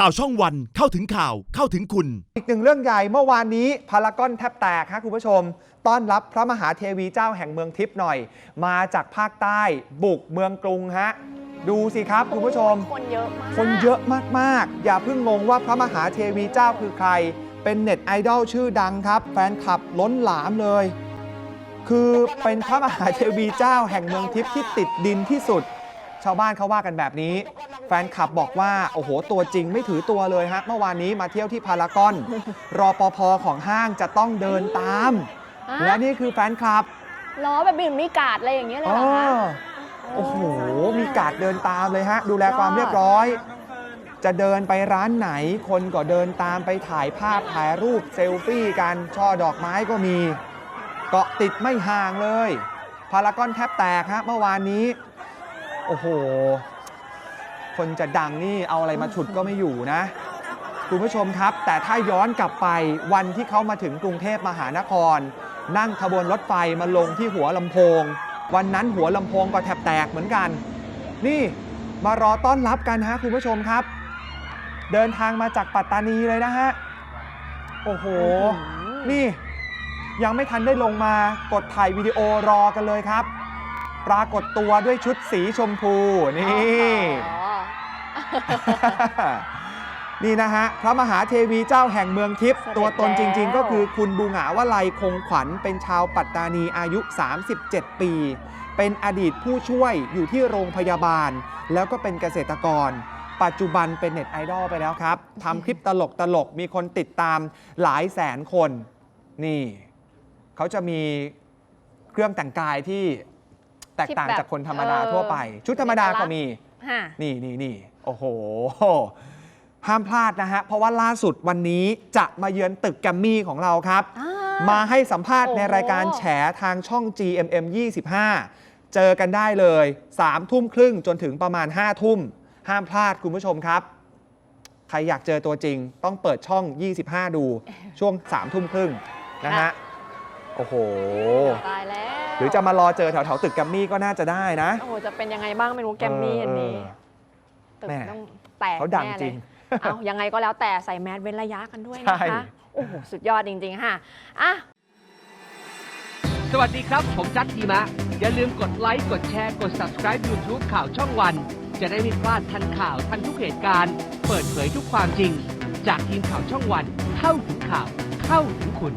ข่าวช่องวันเข้าถึงข่าวเข้าถึงคุณ อีกหนึ่งเรื่องใหญ่เมื่อวานนี้พารากอนแทบแตกฮะคุณผู้ชม ต้อนรับพระมหาเทวีเจ้าแห่งเมืองทิพย์หน่อย มาจากภาคใต้บุกเมืองกรุงฮะ ดูสิครับคุณผู้ชม คนเยอะมากคนเยอะมาก ๆ อย่าเพิ่งงงว่าพระมหาเทวีเจ้าคือใคร เป็นเน็ตไอดอลชื่อดังครับ แฟนคลับล้นหลามเลย คือเป็นพระมหาเทวีเจ้าแห่งเมืองทิพย์ที่ติดดินที่สุด ชาวบ้านเขาว่ากันแบบนี้ แฟนคลับบอกว่า โอ้โห ตัวจริงไม่ถือตัวเลยฮะ เมื่อวานนี้มาเที่ยวที่พารากอน รอปภของห้างจะต้องเดินตาม ฮะ และนี่คือแฟนคลับล้อแบบบินมีการ์ดอะไรอย่างเงี้ยเลยเหรอคะโอ้โห มีการดเดินตามเลยฮะ ดูแลความเรียบร้อย จะเดินไปร้านไหน คนก็เดินตามไปถ่ายภาพถ่ายรูปเซลฟี่กันช่อดอกไม้ก็มี เกาะติดไม่ห่างเลย พารากอนแทบแตกฮะเมื่อวานนี้ โอ้โห คนจะดังนี่เอาอะไรมาฉุดก็ไม่อยู่นะ คุณผู้ชมครับ แต่ถ้าย้อนกลับไปวันที่เขามาถึงกรุงเทพมหานคร นั่งขบวนรถไฟมาลงที่หัวลำโพง วันนั้นหัวลำโพงก็แทบแตกเหมือนกัน นี่มารอต้อนรับกันฮะคุณผู้ชมครับ เดินทางมาจากปัตตานีเลยนะฮะ โอ้โห นี่ยังไม่ทันได้ลงมากดถ่ายวิดีโอรอกันเลยครับ ปรากฏตัวด้วยชุดสีชมพูนี่อ๋อ นี่นะฮะ พระมหาเทวีเจ้าแห่งเมืองทิพย์เสด็จตัวตนจริง แล้ว ๆ ก็คือคุณบูหงาวลัยคงขวัญเป็นชาวปัตตานีอายุ 37 ปี เป็นอดีตผู้ช่วยอยู่ที่โรงพยาบาล แล้วก็เป็นเกษตรกร ปัจจุบันเป็นเน็ตไอดอลไปแล้วครับทำคลิปตลกตลกๆมีคนติดตามหลายแสนคน นี่ เขาจะมีเครื่องแต่งกายที่แตกต่างที่แบบจากคนธรรมดาเออทั่วไป ชุดธรรมดาก็มีฮะ นี่นี่นี่โอ้โห ห้ามพลาดนะฮะ เพราะว่าล่าสุดวันนี้จะมาเยือนตึกแกรมมี่ของเราครับอ่ามาให้สัมภาษณ์โอ้ในรายการแฉทางช่อง GMM 25 เจอกันได้เลย3ทุ่มครึ่งจนถึงประมาณ 5 ทุ่ม ห้ามพลาดคุณผู้ชมครับ ใครอยากเจอตัวจริง ต้องเปิดช่อง 25 ดูช่วง3ทุ่มครึ่งนะฮะ โอ้โห ตายแล้ว หรือจะมารอเจอแถวๆตึกแกรมมี่ก็น่าจะได้นะโอ้โหจะเป็นยังไงบ้างไม่รู้แกมมี่อันนี้เออตึกแม่ต้องแตกเขาดังแน่จเลริยงเอายังไงก็แล้วแต่ใส่แมสเว้นระยะกันด้วยนะใช่คะโอ้โหสุดยอดจริง ๆ ค่ะอะสวัสดีครับ ผมจัดทีมะ อย่าลืมกดไลค์ กดแชร์ กด subscribe YouTube ข่าวช่องวัน จะได้ไม่พลาดทันข่าวทันทุกเหตุการณ์ เปิดเผยทุกความจริง จากทีมข่าวช่องวัน เข้าถึงข่าว เข้าถึงคุณ